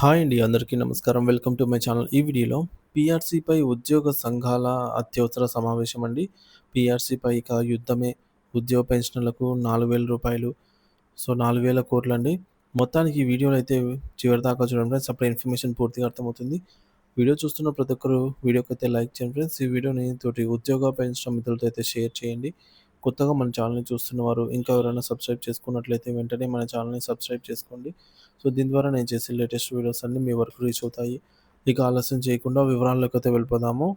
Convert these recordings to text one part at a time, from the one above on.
Hi అండి అందరికీ నమస్కారం. Welcome to my channel. ఈ వీడియోలో పీఆర్సీపై ఉద్యోగ సంఘాల అత్యవసర సమావేశం అండి. పీఆర్సీపై ఇక యుద్ధమే. ఉద్యోగ పెన్షన్లకు నాలుగు వేల రూపాయలు సో నాలుగు వేల కోట్లు అండి. మొత్తానికి ఈ వీడియోలో అయితే చివరి దాకా చూడండి ఫ్రెండ్స్. అప్పుడు ఇన్ఫర్మేషన్ పూర్తిగా అర్థమవుతుంది. వీడియో చూస్తున్న ప్రతి ఒక్కరు వీడియోకి అయితే లైక్ చేయండి ఫ్రెండ్స్. ఈ వీడియోని తోటి ఉద్యోగ పెన్షన్ మిత్రులతో అయితే షేర్ చేయండి. కొత్తగా మన ఛానల్ని చూస్తున్నవారు ఇంకా ఎవరైనా సబ్స్క్రైబ్ చేసుకున్నట్లయితే వెంటనే మన ఛానల్ని సబ్స్క్రైబ్ చేసుకోండి. సో దీని ద్వారా నేను చేసే లేటెస్ట్ వీడియోస్ అన్నీ మీ వరకు రీచ్ అవుతాయి. ఇక ఆలస్యం చేయకుండా వివరాల్లోకి అయితే వెళ్ళిపోదాము.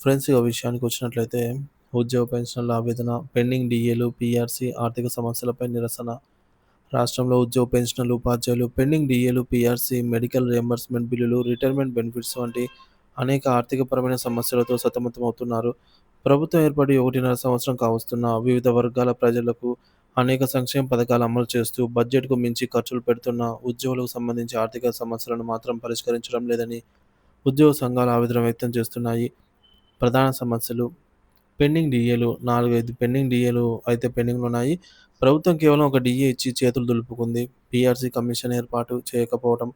ఫ్రెండ్స్ ఇక విషయానికి వచ్చినట్లయితే ఉద్యోగ పెన్షన్ల ఆవేదన పెండింగ్ డిఏలు పీఆర్సీ ఆర్థిక సమస్యలపై నిరసన. రాష్ట్రంలో ఉద్యోగ పెన్షన్లు ఉపాధ్యాయులు పెండింగ్ డిఏలు పీఆర్సీ మెడికల్ రియంబర్స్మెంట్ బిల్లులు రిటైర్మెంట్ బెనిఫిట్స్ వంటి అనేక ఆర్థికపరమైన సమస్యలతో సతమతమవుతున్నారు. ప్రభుత్వం ఏర్పడి ఒకటిన్నర సంవత్సరం కావస్తున్న వివిధ వర్గాల ప్రజలకు అనేక సంక్షేమ పథకాలు అమలు చేస్తూ బడ్జెట్కు మించి ఖర్చులు పెడుతున్న ఉద్యోగులకు సంబంధించి ఆర్థిక సమస్యలను మాత్రం పరిష్కరించడం లేదని ఉద్యోగ సంఘాలు ఆవేదన వ్యక్తం చేస్తున్నాయి. ప్రధాన సమస్యలు. పెండింగ్ డిఏలు నాలుగైదు పెండింగ్ డిఏలు అయితే పెండింగ్లో ఉన్నాయి. ప్రభుత్వం కేవలం ఒక డిఏ ఇచ్చి చేతులు దులుపుకుంది. పీఆర్సీ కమిషన్ ఏర్పాటు చేయకపోవడం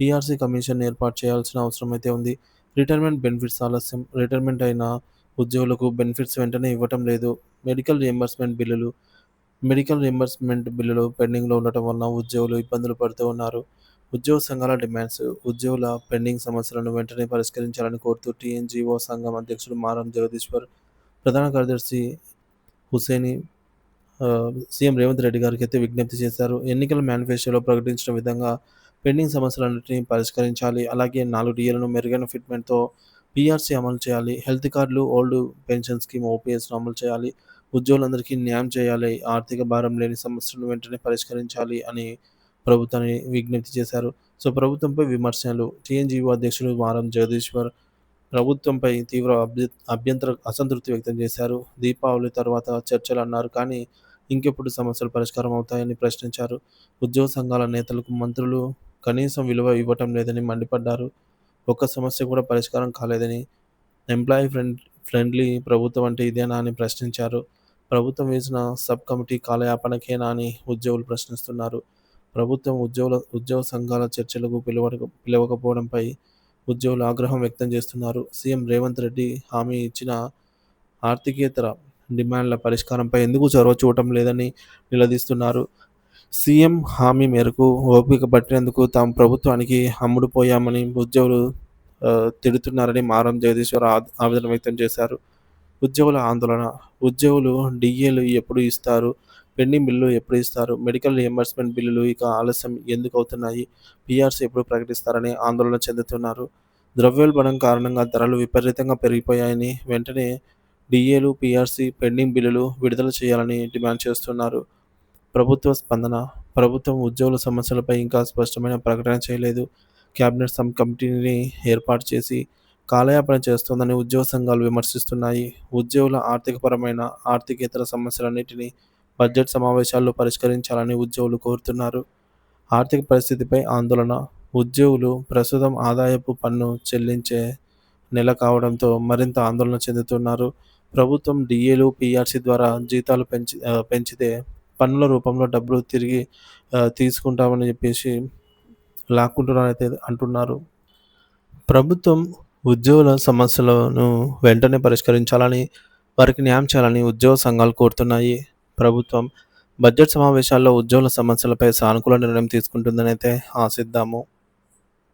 పీఆర్సీ కమిషన్ ఏర్పాటు చేయాల్సిన అవసరం అయితే ఉంది. రిటైర్మెంట్ బెనిఫిట్స్ ఆలస్యం రిటైర్మెంట్ అయిన ఉద్యోగులకు బెనిఫిట్స్ వెంటనే ఇవ్వటం లేదు. మెడికల్ రియంబర్స్మెంట్ బిల్లులు మెడికల్ రియంబర్స్మెంట్ బిల్లులు పెండింగ్లో ఉండటం వలన ఉద్యోగులు ఇబ్బందులు పడుతూ ఉన్నారు. ఉద్యోగ సంఘాల డిమాండ్స్ ఉద్యోగుల పెండింగ్ సమస్యలను వెంటనే పరిష్కరించాలని కోరుతూ టీఎన్జీఓ సంఘం అధ్యక్షుడు మారం జగదీశ్వర్ ప్రధాన కార్యదర్శి హుసేని సీఎం రేవంత్ రెడ్డి గారికి అయితే విజ్ఞప్తి చేశారు. ఎన్నికల మేనిఫెస్టోలో ప్రకటించిన విధంగా పెండింగ్ సమస్యలన్నింటినీ పరిష్కరించాలి. అలాగే నాలుగు డిఎలను మెరుగైన ఫిట్మెంట్తో పీఆర్సీ అమలు చేయాలి హెల్త్ కార్డులు ఓల్డ్ పెన్షన్ స్కీమ్ ఓపీఎస్ను అమలు చేయాలి ఉద్యోగులందరికీ న్యాయం చేయాలి ఆర్థిక భారం లేని సమస్యలను వెంటనే పరిష్కరించాలి అని ప్రభుత్వాన్ని విజ్ఞప్తి చేశారు. సో ప్రభుత్వంపై విమర్శలు టీఎన్జీఓ అధ్యక్షుడు మారం జగదీశ్వర్ ప్రభుత్వంపై తీవ్ర అభ్య అభ్యంతర అసంతృప్తి వ్యక్తం చేశారు. దీపావళి తర్వాత చర్చలు అన్నారు కానీ ఇంకెప్పుడు సమస్యలు పరిష్కారం అవుతాయని ప్రశ్నించారు. ఉద్యోగ సంఘాల నేతలకు మంత్రులు కనీసం విలువ ఇవ్వటం లేదని మండిపడ్డారు. ఒక్క సమస్య కూడా పరిష్కారం కాలేదని ఎంప్లాయీ ఫ్రెండ్ ఫ్రెండ్లీ ప్రభుత్వం అంటే ఇదేనా అని ప్రశ్నించారు. ప్రభుత్వం వేసిన సబ్ కమిటీ కాలయాపనకేనా అని ఉద్యోగులు ప్రశ్నిస్తున్నారు. ప్రభుత్వం ఉద్యోగుల ఉద్యోగ సంఘాల చర్చలకు పిలవ పిలవకపోవడంపై ఉద్యోగులు ఆగ్రహం వ్యక్తం చేస్తున్నారు. సీఎం రేవంత్ రెడ్డి హామీ ఇచ్చిన ఆర్థికేతర డిమాండ్ల పరిష్కారంపై ఎందుకు చొరవ చూడటం లేదని నిలదీస్తున్నారు. సీఎం హామీ మేరకు ఓపిక పట్టినందుకు తాము ప్రభుత్వానికి అమ్ముడుపోయామని ఉద్యోగులు తిడుతున్నారని మారం జగదీశ్వర్ ఆ- ఆవేదన వ్యక్తం చేశారు. ఉద్యోగుల ఆందోళన ఉద్యోగులు డిఏలు ఎప్పుడు ఇస్తారు? పెండింగ్ బిల్లు ఎప్పుడు ఇస్తారు? మెడికల్ రియంబర్స్మెంట్ బిల్లులు ఇక ఆలస్యం ఎందుకు అవుతున్నాయి? పీఆర్సీ ఎప్పుడు ప్రకటిస్తారని ఆందోళన చెందుతున్నారు. ద్రవ్యోల్బణం కారణంగా ధరలు విపరీతంగా పెరిగిపోయాయని వెంటనే డిఏలు పీఆర్సీ పెండింగ్ బిల్లులు విడుదల చేయాలని డిమాండ్ చేస్తున్నారు. ప్రభుత్వ స్పందన ప్రభుత్వం ఉద్యోగుల సమస్యలపై ఇంకా స్పష్టమైన ప్రకటన చేయలేదు. కేబినెట్ సమ్ కమిటీని ఏర్పాటు చేసి కాలయాపన చేస్తోందని ఉద్యోగ సంఘాలు విమర్శిస్తున్నాయి. ఉద్యోగుల ఆర్థికపరమైన ఆర్థికేతర సమస్యలన్నింటినీ బడ్జెట్ సమావేశాల్లో పరిష్కరించాలని ఉద్యోగులు కోరుతున్నారు. ఆర్థిక పరిస్థితిపై ఆందోళన ఉద్యోగులు ప్రస్తుతం ఆదాయపు పన్ను చెల్లించే నెల కావడంతో మరింత ఆందోళన చెందుతున్నారు. ప్రభుత్వం డిఏలు పిఆర్సీ ద్వారా జీతాలు పెంచి పెంచితే పన్నుల రూపంలో డబ్బులు తిరిగి తీసుకుంటామని చెప్పేసి లాక్కుంటున్నారైతే అంటున్నారు. ప్రభుత్వం ఉద్యోగుల సమస్యలను వెంటనే పరిష్కరించాలని వారికి న్యాయం చేయాలని ఉద్యోగ సంఘాలు కోరుతున్నాయి. ప్రభుత్వం బడ్జెట్ సమావేశాల్లో ఉద్యోగుల సమస్యలపై సానుకూల నిర్ణయం తీసుకుంటుందని అయితే ఆశిద్దాము.